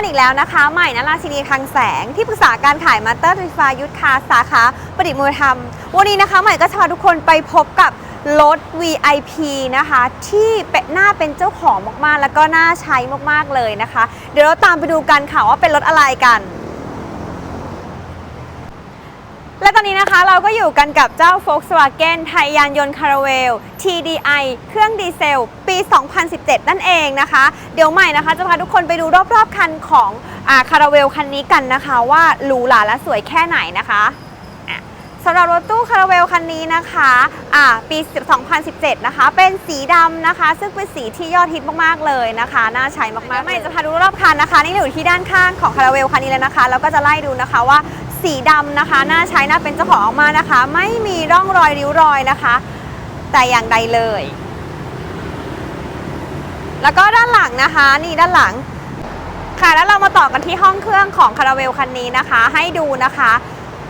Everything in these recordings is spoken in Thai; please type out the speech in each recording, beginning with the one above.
กันอีกแล้วนะคะ ใหม่นราชินีคังแสงที่ปรึกษาการขายมาเตอร์ไฟฟ้ายุทธคาสาขาประดิษฐ์มวยธรรมวันนี้นะคะ ใหม่ก็จะพาทุกคนไปพบกับรถ VIP นะคะ ที่เป็นหน้าเป็นเจ้าของมากๆ แล้วก็น่าใช้มากๆเลยนะคะ เดี๋ยวเราตามไปดูกันค่ะว่าเป็นรถอะไรกัน และตอนนี้นะคะเราก็อยู่กันกับเจ้า Volkswagen ไทยยานยนต์คาราเวล TDI เครื่องดีเซล ปี 2017 นั่นเองนะคะ เดี๋ยวใหม่นะคะ จะพาทุกคนไปดูรอบๆ คันของคาราเวลคันนี้กันนะคะ ว่าหรูหราและสวยแค่ไหนนะคะสำหรับรถตู้คาราเวลคันนี้นะคะปี 2017 นะคะ เป็นสีดำนะคะ ซึ่งเป็นสีที่ยอดฮิตมากๆ เลยนะคะ น่าใช้มากๆใหม่จะพาดูรอบคันนะคะ นี่อยู่ที่ด้านข้างของคาราเวลคันนี้แล้วนะคะ แล้วก็จะไล่ดูนะคะว่า สีดำนะคะ น่าใช้น่าเป็นเจ้าของออกมานะคะ ไม่มีร่องรอยริ้วรอยนะคะ แต่อย่างใดเลย แล้วก็ด้านหลังนะคะ นี่ด้านหลัง ค่ะแล้วเรามาต่อกันที่ห้องเครื่องของคาราเวลคันนี้นะคะ ให้ดูนะคะ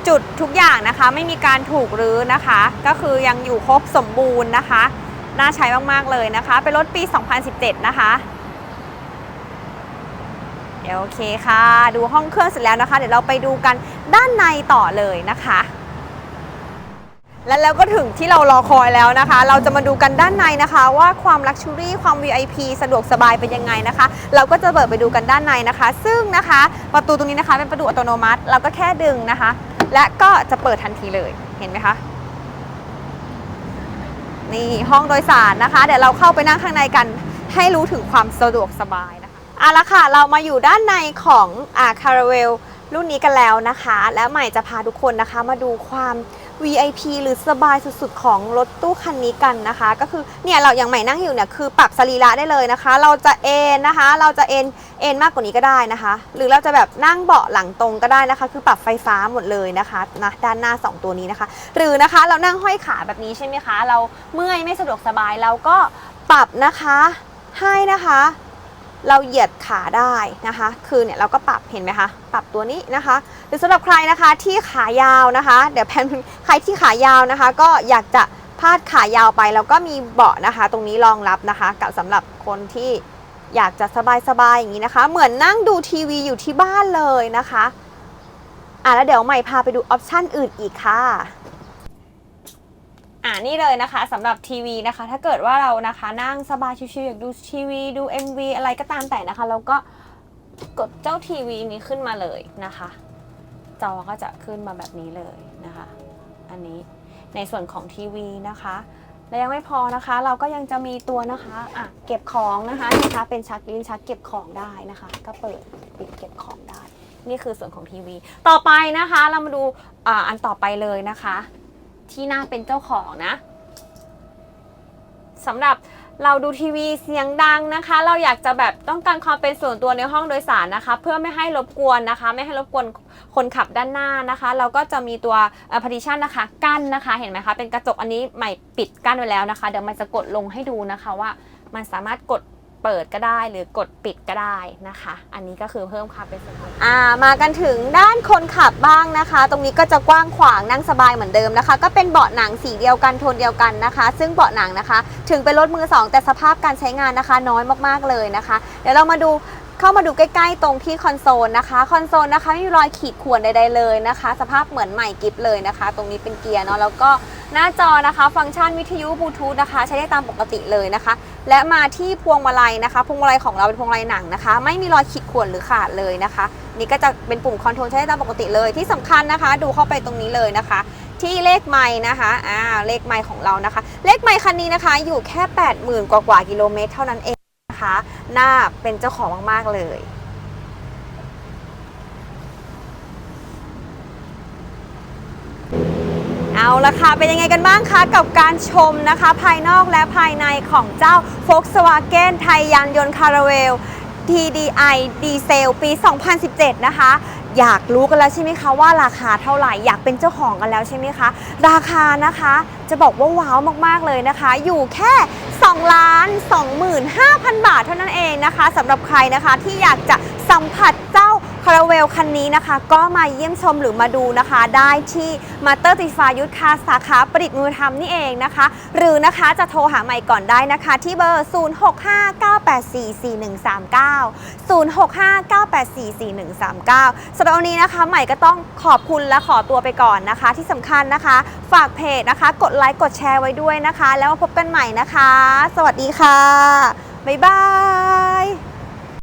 จุดทุกอย่างนะคะ ไม่มีการถูกรื้อนะคะ ก็คือยังอยู่ครบสมบูรณ์นะคะ น่าใช้มากๆเลยนะคะ เป็นรถปี 2017 นะคะ โอเคค่ะ ดูห้องเครื่องเสร็จแล้วนะคะ เดี๋ยวเราไปดูกันด้านในต่อเลยนะคะ และแล้วก็ถึงที่เรารอคอยแล้วนะคะ เราจะมาดูกันด้านในนะคะ ว่าความลักชัวรี่ความ VIP สะดวกสบายเป็นยังไงนะคะ เราก็จะเปิดไปดูกันด้านในนะคะ ซึ่งนะคะ ประตูตรงนี้นะคะเป็นประตูอัตโนมัติ เราก็แค่ดึงนะคะ และก็จะเปิดทันทีเลยเห็นไหมคะนี่ห้องโดยสารนะคะ เดี๋ยวเราเข้าไปนั่งข้างในกันให้รู้ถึงความสะดวกสบาย เอาละค่ะ เรามาอยู่ด้านในของอ่าคาราเวลรุ่นนี้กันแล้วนะคะ และใหม่จะพาทุกคนนะคะ มาดูความ VIP หรือสบายสุดๆ ของรถตู้คันนี้กันนะคะ ก็คือเนี่ยเราอย่างใหม่นั่งอยู่เนี่ยคือปรับสรีระได้เลยนะคะ เราจะเอนนะคะ เราจะเอนเอนมากกว่านี้ก็ได้นะคะ หรือเราจะแบบนั่งเบาะหลังตรงก็ได้นะคะ คือปรับไฟฟ้าหมดเลยนะคะนะด้านหน้า 2 ตัวนี้นะคะ หรือนะคะเรานั่งห้อยขาแบบนี้ใช่ไหมคะ เราเมื่อยไม่สะดวกสบายเราก็ปรับนะคะให้นะคะ เราเหยียดขาได้นะคะ คือเนี่ยเราก็ปรับเห็นไหมคะ ปรับตัวนี้นะคะ หรือสำหรับใครนะคะที่ขายาวนะคะ เดี๋ยวแพนใครที่ขายาวนะคะ ก็อยากจะพาดขายาวไปแล้วก็มีเบาะนะคะ ตรงนี้รองรับนะคะ กับสำหรับคนที่อยากจะสบายๆอย่างนี้นะคะ เหมือนนั่งดูทีวีอยู่ที่บ้านเลยนะคะ อะแล้วเดี๋ยวใหม่พาไปดูออปชั่นอื่นอีกค่ะ อ่านี่เลยนะคะสำหรับทีวีนะคะ ถ้าเกิดว่าเรานะคะนั่งสบายชิวๆอยากดูทีวี ดู MV อะไรก็ตามแต่นะคะ เราก็กดเจ้าทีวีนี้ขึ้นมาเลยนะคะ จอก็จะขึ้นมาแบบนี้เลยนะคะ อันนี้ในส่วนของทีวีนะคะและยังไม่พอนะคะ เราก็ยังจะมีตัวนะคะอะเก็บของนะคะนะคะ เป็นชักลิ้นชักเก็บของได้นะคะ ก็เปิดปิดเก็บของได้ นี่คือส่วนของทีวี ต่อไปนะคะ เรามาดูอ่าอันต่อไปเลยนะคะ ที่น่าเป็นเจ้าของนะสำหรับเราดูทีวีเสียงดังนะคะ เราอยากจะแบบต้องการความเป็นส่วนตัวในห้องโดยสารนะคะ เพื่อไม่ให้รบกวนนะคะ ไม่ให้รบกวนคนขับด้านหน้านะคะ เราก็จะมีตัว partition นะคะ กั้นนะคะ เห็นไหมคะ เป็นกระจกอันนี้ใหม่ปิดกั้นไว้แล้วนะคะ เดี๋ยวมันจะกดลงให้ดูนะคะว่ามันสามารถกด เปิดก็ได้หรือกดปิดก็ได้นะคะ อันนี้ก็คือเพิ่มความเป็นส่วนตัวอ่ามากันถึงด้านคนขับบ้างนะคะ ตรงนี้ก็จะกว้างขวางนั่งสบายเหมือนเดิมนะคะ ก็เป็นเบาะหนังสีเดียวกันโทนเดียวกันนะคะ ซึ่งเบาะหนังนะคะ ถึงเป็นรถมือสองแต่สภาพการใช้งานนะคะ น้อยมากๆเลยนะคะ เดี๋ยวเรามาดูเข้ามาดูใกล้ๆตรงที่คอนโซลนะคะ คอนโซลนะคะไม่มีรอยขีดข่วนใดๆเลยนะคะ สภาพเหมือนใหม่กิฟเลยนะคะ ตรงนี้เป็นเกียร์เนาะแล้วก็ หน้าจอนะคะฟังก์ชันวิทยุบลูทูธนะคะ ใช้ได้ตามปกติเลยนะคะ และมาที่พวงมาลัยนะคะพวงมาลัยของเราเป็นพวงมาลัยหนังนะคะ ไม่มีรอยขีดข่วนหรือขาดเลยนะคะ นี่ก็จะเป็นปุ่มคอนโทรลใช้ได้ตามปกติเลยที่สำคัญนะคะ ดูเข้าไปตรงนี้เลยนะคะ ที่เลขไม้นะคะอ่าเลขไม้ของเรานะคะ เลขไม้คันนี้นะคะ อยู่แค่ 80,000 กว่ากว่ากิโลเมตรเท่านั้นเองนะคะน่าเป็นเจ้าของมากๆเลย เอาละค่ะ เป็นยังไงกันบ้างคะกับการชมนะคะ ภายนอกและภายในของเจ้า Volkswagen ไทยยานยนต์คาราเวล TDI ดีเซลปี 2017 นะคะ อยากรู้กันแล้วใช่ไหมคะว่าราคาเท่าไหร่ อยากเป็นเจ้าของกันแล้วใช่ไหมคะ ราคานะคะจะบอกว่าว้าวมากๆเลยนะคะ อยู่แค่2ล้าน25,000 บาทเท่านั้นเองนะคะสำหรับใครนะคะที่อยากจะสัมผัสเจ้า คาราเวลคันนี้นะคะก็มาเยี่ยมชมหรือมาดูนะคะ ได้ที่มาเตอร์ติฟายุทธคาสาขาประดิษฐ์มือทำนี่เองนะคะ หรือนะคะจะโทรหาใหม่ก่อนได้นะคะ ที่เบอร์ 0659844139 0659844139สำหรับวันนี้นะคะใหม่ก็ต้องขอบคุณและขอตัวไปก่อนนะคะ ที่สำคัญนะคะ ฝากเพจนะคะ กดไลค์กดแชร์ไว้ด้วยนะคะ แล้วมาพบกันใหม่นะคะ สวัสดีค่ะบ๊ายบาย